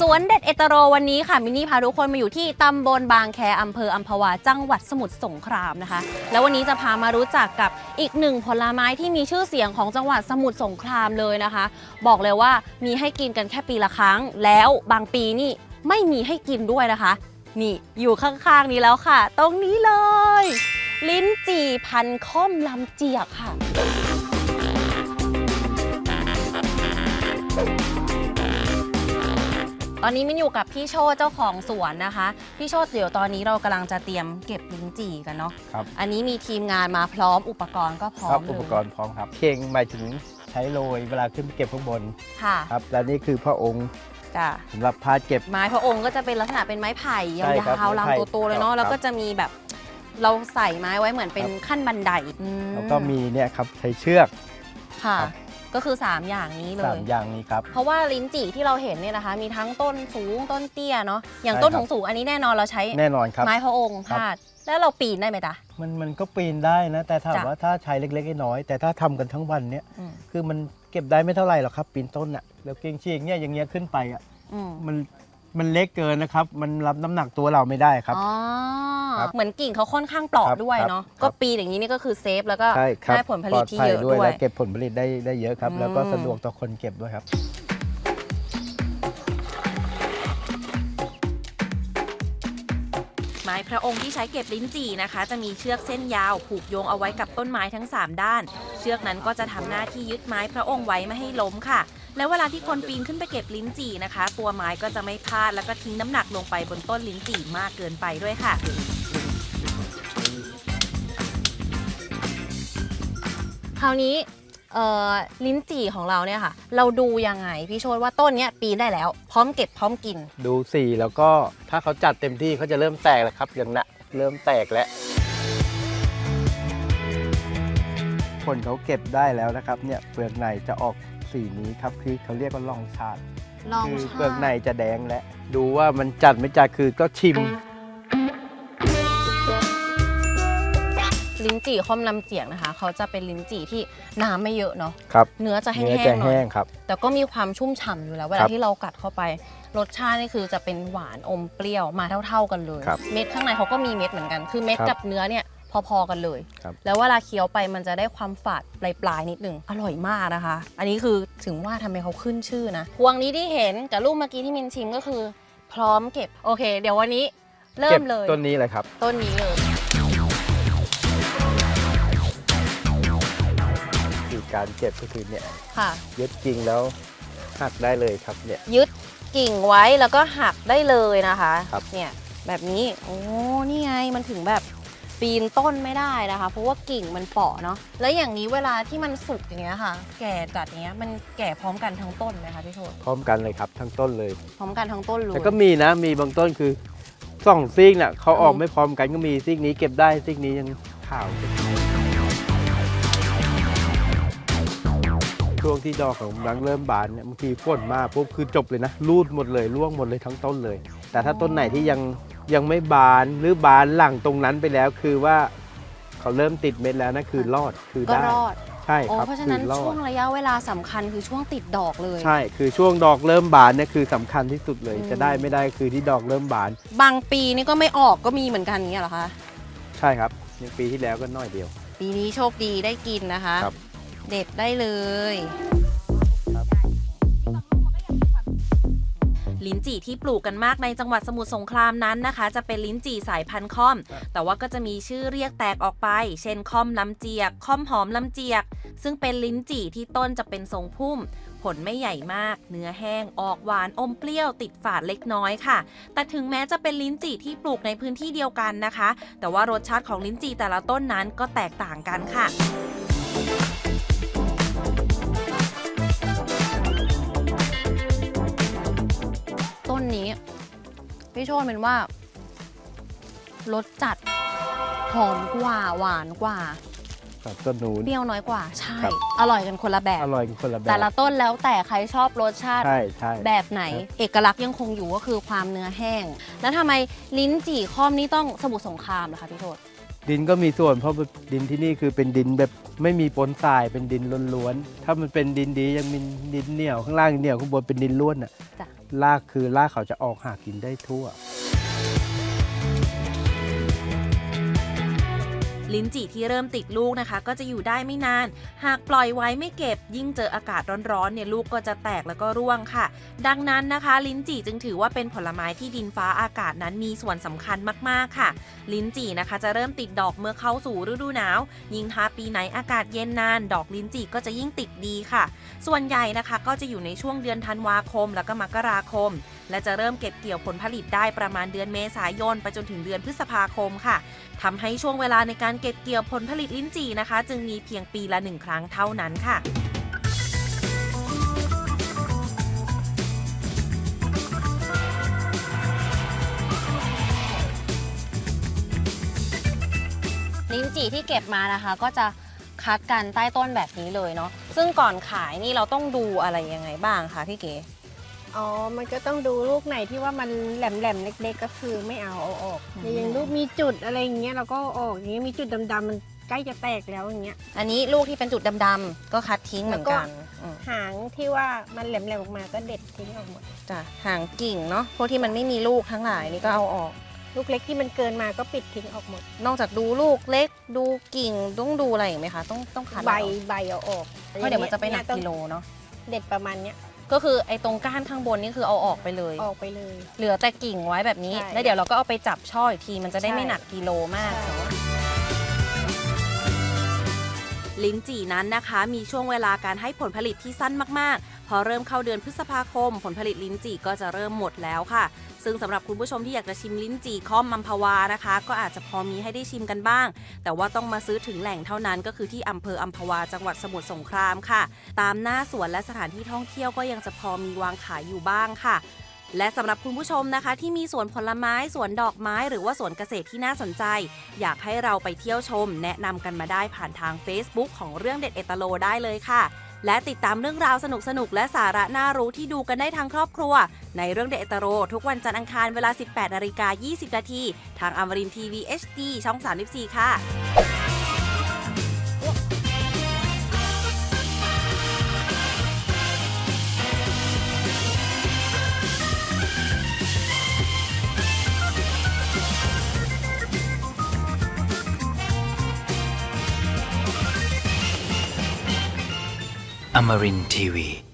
สวนเด็ดเอตโรวันนี้ค่ะมินนี่พาทุกคนมาอยู่ที่ตำบลบางแคอำเภออัมพวาจังหวัดสมุทรสงครามนะคะ แล้ววันนี้จะพามารู้จักกับอีกหนึ่งผลไม้ที่มีชื่อเสียงของจังหวัดสมุทรสงครามเลยนะคะ บอกเลยว่ามีให้กินกันแค่ปีละครั้ง แล้วบางปีนี่ไม่มีให้กินด้วยนะคะ นี่อยู่ข้างๆนี้แล้วค่ะ ตรงนี้เลย ลิ้นจี่พันค่อมลำเจียกค่ะ อนนี้มินอยู่กับพี่โชตเจ้าของสวนนะคะ พี่โชตเดี๋ยวตอนนี้เรากำลังจะเตรียมเก็บลิ้นจี่กันเนาะครับ อันนี้มีทีมงานมาพร้อมอุปกรณ์ก็พร้อครัมบเลยอุปกรณ์พร้อมครับ เข่งหมายถึงใช้โรยเวลาขึ้นไปเก็บข้างบนค่ะครับและนี่คือพระองค์จ้ะสำหรับพาเก็บ ไม้พระองค์ก็จะเป็นลักษณะเป็นไม้ไผ่ยใช่ครับาวๆไม้ไผ่ลำโตๆเลยเนาะครับแล้วก็จะมีแบบเราใส่ไม้ไว้เหมือนเป็นขั้นบันไดอืแล้วก็มีเนี่ยครับใช้เชือกค่ะ ครับ ก็คือ 3 อย่างนี้เลสายมอย่างนี้ครับ เพราะว่าลิ้นจี่ที่เราเห็นเนี่ยนะคะ มีทั้งต้นสูงต้นเตี้ยเนาะอย่างใช่ต้นครับ สูงๆอันนี้แน่นอนเราใช้แน่นอนครับ ไม้พระองค์ครับ พาด แล้วเราปีนได้ไหมจ๊ะ มันมันก็ปีนได้นะ แต่ถามจ้ะ ว่าถ้าใช้เล็กๆน้อยๆแต่ถ้าทำกันทั้งวันเนี่ยอืมคือมันเก็บได้ไม่เท่าไหร่หรอกครับ ปีนต้นอะแล้วเก่งเชียงเนี่ยอย่างเงี้ยขึ้นไปอะอืมมันมันเล็กเกินนะครับ มันรับน้ำหนักตัวเราไม่ได้ครับ อ๋อ ครับเหมือนกิ่งเขาค่อนข้างเปราะครับด้วยครับเนาะ ครับ ก็ปีนอย่างนี้นี่ก็คือเซฟแล้วก็ใช่ครับได้ผลผลิตที่เยอะปลดภัด้วย และเก็บผลผลิตได้ได้เยอะครับแล้วก็อืมสะดวกต่อคนเก็บด้วยครับ ไม้พระองค์ที่ใช้เก็บลิ้นจี่นะคะ จะมีเชือกเส้นยาว ผูกโยงเอาไว้กับต้นไม้ทั้ง 3 ด้าน เชือกนั้นก็จะทำหน้าที่ยึดไม้พระองค์ไว้ไม่ให้ล้มค่ะ แล้วเวลาที่คนปีนขึ้นไปเก็บลิ้นจี่นะคะ ตัวไม้ก็จะไม่พลาดแล้วก็ทิ้งน้ำหนักลงไปบนต้นลิ้นจี่มากเกินไปด้วยค่ะ ราวนี้เอ่อลิ้นจี่ของเราเนี่ยค่ะ เราดูยังไงพี่โชดว่าต้นเนี้ยปีนได้แล้ว พร้อมเก็บพร้อมกิน ดูสีแล้วก็ถ้าเขาจัดเต็มที่เขาจะเริ่มแตกแล้วครับอย่างน่ะเริ่มแตกแล้วผลเขาเก็บได้แล้วนะครับเนี่ยเปลือกในจะออกสีนี้ครับคือเขาเรียกว่าลองชาติลองคือชาเปลือกในจะแดงและ ดูว่ามันจัดไม่จัดคือก็ชิม ลิ้นจี่ค่อมลำเจียกนะคะ เขาจะเป็นลิ้นจี่ที่น้ำไม่เยอะเนาะครับเนื้อจะแห้เนื้องจะๆหน่อแห้ยงครับ แต่ก็มีความชุ่มฉ่ำอยู่แล้วเวคลารับที่เรากัดเข้าไป รสชาตินี่คือจะเป็นหวานอมเปรี้ยวมาเท่า ๆกันเลย ครับเม็ดข้างในเขาก็มีเม็ดเหมือนกัน คือเม็ดครับกับเนื้อเนี่ยพอๆกันเลย ครับ แล้วเวลาเคี้ยวไปมันจะได้ความฝาดปลายๆนิดหนึงอร่อยมากนะคะ อันนี้คือถึงว่าทำไมเขาขึ้นชื่อนะพวงนี้ที่เห็นกับรูปเมื่อกี้ที่มินชิมก็คือ พร้อมเก็บโอเค เดี๋ยววันนี้เริ่เก็มบเลย ต้นนี้เลยครับ ต้นนี้เลย การเก็บก็คือเนี่ยค่ะ ยึดจริงแล้วหักได้เลยครับเนี่ย ยึดกิ่งไว้แล้วก็หักได้เลยนะคะครับ เนี่ยแบบนี้โอ้นี่ไงมันถึงแบบปีนต้นไม่ได้นะคะ เพราะว่ากิ่งมันเปราะเนาะแล้วอย่างนี้เวลาที่มันสุกอย่างเงี้ยค่ะ แก่จัดอย่างเงี้ยมันแก่พร้อมกันทั้งต้นไหมคะพี่โชตพร้อมกันเลยครับทั้งต้นเลยพร้อมกันทั้งต้นเลย แต่ก็มีนะมีบางต้นคือสองซีกเนี่ยเขาออกอืมไม่พร้อมกันก็มีซีกนี้เก็บได้ซีกนี้ยังขาว ช่วงที่ดอกของรังเริ่มบานเนี่ยบางทีฝนมาปุ๊บคือจบเลยนะรูดหมดเลยร่วงหมดเลยทั้งต้นเลย แต่ถ้าต้นไหนที่ยังยังไม่บานหรือบานหลังตรงนั้นไปแล้วคือว่าเขาเริ่มติดเม็ดแล้วนะคือรอดคือก็ได้รอดใช่โอ้ครับเพราะฉะนั้นคือรอช่วดงระยะเวลาสำคัญคือช่วงติดดอกเลย ใช่คือช่วงดอกเริ่มบานเนี่ยคือสำคัญที่สุดเลย อืม จะได้ไม่ได้คือที่ดอกเริ่มบาน บางปีนี่ก็ไม่ออกก็มีเหมือนกันอย่างเงี้ยเหรอคะ ใช่ครับอย่างปีที่แล้วก็น้อยเดียว ปีนี้โชคดีได้กินนะคะ ครับ เด็ดได้เลย ลิ้นจี่ที่ปลูกกันมากในจังหวัดสมุทรสงครามนั้นนะคะ จะเป็นลิ้นจี่สายพันธุ์ค่อม แต่ว่าก็จะมีชื่อเรียกแตกออกไป เช่นค่อมลำเจียก ค่อมหอมลำเจียก ซึ่งเป็นลิ้นจี่ที่ต้นจะเป็นทรงพุ่มผลไม่ใหญ่มาก เนื้อแห้ง ออกหวาน อมเปรี้ยว ติดฝาดเล็กน้อยค่ะ แต่ถึงแม้จะเป็นลิ้นจี่ที่ปลูกในพื้นที่เดียวกันนะคะ แต่ว่ารสชาติของลิ้นจี่แต่ละต้นนั้นก็แตกต่างกันค่ะ พี่โชนเป็นว่ารสจัดหอมกว่าหวานกว่า ครับต้นนู้น เปรี้ยวน้อยกว่า ใช่ ครับ อร่อยกันคนละแบบ อร่อยกันคนละแบบแต่ละต้นแล้วแต่ใครชอบรสชาติ ใช่ใช่ แบบไหนครับ เอกลักษณ์ยังคงอยู่ก็คือความเนื้อแห้ง แล้วทำไมลิ้นจี่ค่อมนี่ต้องสมุทรสงครามล่ะคะพี่โชตดินก็มีส่วนเพราะดินที่นี่คือเป็นดินแบบไม่มีปนทรายเป็นดินล้วนๆถ้ามันเป็นดินดียังมีดินเหนียวข้างล่างเหนียวข้างบนเป็นดินล้วนอะจ้ะ รากคือรากเขาจะออกหากินได้ทั่ว ลิ้นจี่ที่เริ่มติดลูกนะคะ ก็จะอยู่ได้ไม่นาน หากปล่อยไว้ไม่เก็บ ยิ่งเจออากาศร้อนๆเนี่ยลูกก็จะแตกแล้วก็ร่วงค่ะ ดังนั้นนะคะ ลิ้นจี่จึงถือว่าเป็นผลไม้ที่ดินฟ้าอากาศนั้นมีส่วนสำคัญมากๆค่ะ ลิ้นจี่นะคะ จะเริ่มติดดอกเมื่อเข้าสู่ฤดูหนาว ยิ่งถ้าปีไหนอากาศเย็นนาน ดอกลิ้นจี่ก็จะยิ่งติดดีค่ะ ส่วนใหญ่นะคะก็จะอยู่ในช่วงเดือนธันวาคม แล้วก็มกราคม และจะเริ่มเก็บเกี่ยวผลผลิตได้ประมาณเดือนเมษายนไปจนถึงเดือนพฤษภาคมค่ะทำให้ช่วงเวลาในการเก็บเกี่ยวผลผลิตลิ้นจี่นะคะ จึงมีเพียงปีละหนึ่งครั้งเท่านั้นค่ะลิ้นจี่ที่เก็บมานะคะ ก็จะคัดกันใต้ต้นแบบนี้เลยเนาะซึ่งก่อนขายนี่เราต้องดูอะไรยังไงบ้างคะพี่เก๋ อ๋อ มันก็ต้องดูลูกไหนที่ว่ามันแหลมๆเล็ก ๆ ก็คือไม่เอาเอาออกอืมแต่อย่างลูกมีจุดอะไรอย่างเงี้ยเราก็เอาออกอย่างเงี้ยมีจุดดำๆมันใกล้จะแตกแล้วอย่างเงี้ย อันนี้ลูกที่เป็นจุดดำๆก็คัดทิ้งเหมือนกันอืมหางที่ว่ามันแหลมๆออกมาก็เด็ดทิ้งออกหมด จ้ะห่างกิ่งเนาะพวกที่มันไม่มีลูกทั้งหลายนี่ก็เอาออก ลูกเล็กที่มันเกินมาก็ปิดทิ้งออกหมด นอกจากดูลูกเล็กดูกิ่งต้องดูอะไรอีกไหมคะต้องต้องคัดใบอะไรออกใบเอาออกเพราะเดี๋ยวมันจะไปหนักต้องกิโลเนาะ เด็ดประมาณเนี้ย ก็คือไอ้ตรงก้านข้างบนนี่คือเอาออกไปเลย ออกไปเลย เหลือแต่กิ่งไว้แบบนี้ ใช่แล้วเดี๋ยวเราก็เอาไปจับช่ออีกที มันจะได้ใช่ ไม่หนักกิโลมากเนาะลิ้นจี่นั้นนะคะ มีช่วงเวลาการให้ผลผลิตที่สั้นมากๆ พอเริ่มเข้าเดือนพฤษภาคม ผลผลิตลิ้นจี่ก็จะเริ่มหมดแล้วค่ะ ซึ่งสำหรับคุณผู้ชมที่อยากจะชิมลิ้นจี่ข้อมมัมพวานะคะ ก็อาจจะพอมีให้ได้ชิมกันบ้าง แต่ว่าต้องมาซื้อถึงแหล่งเท่านั้นก็คือที่อำเภออัมพวาจังหวัดสมุทรสงครามค่ะ ตามหน้าสวนและสถานที่ท่องเที่ยวก็ยังจะพอมีวางขายอยู่บ้างค่ะและสำหรับคุณผู้ชมนะคะ ที่มีสวนผลไม้สวนดอกไม้ หรือว่าสวนเกษตรที่น่าสนใจ อยากให้เราไปเที่ยวชม แนะนำกันมาได้ผ่านทาง Facebook ของเรื่องเด็ดเอตโลได้เลยค่ะ และติดตามเรื่องราวสนุกสนุกและสาระน่ารู้ที่ดูกันได้ทางครอบครัว ในเรื่องเดเตโร ทุกวันจันทร์อังคารเวลา 18นาฬิกา20นาทีทางอมรินทีวี HD ช่อง 34 ค่ะ Amarin Tiwi.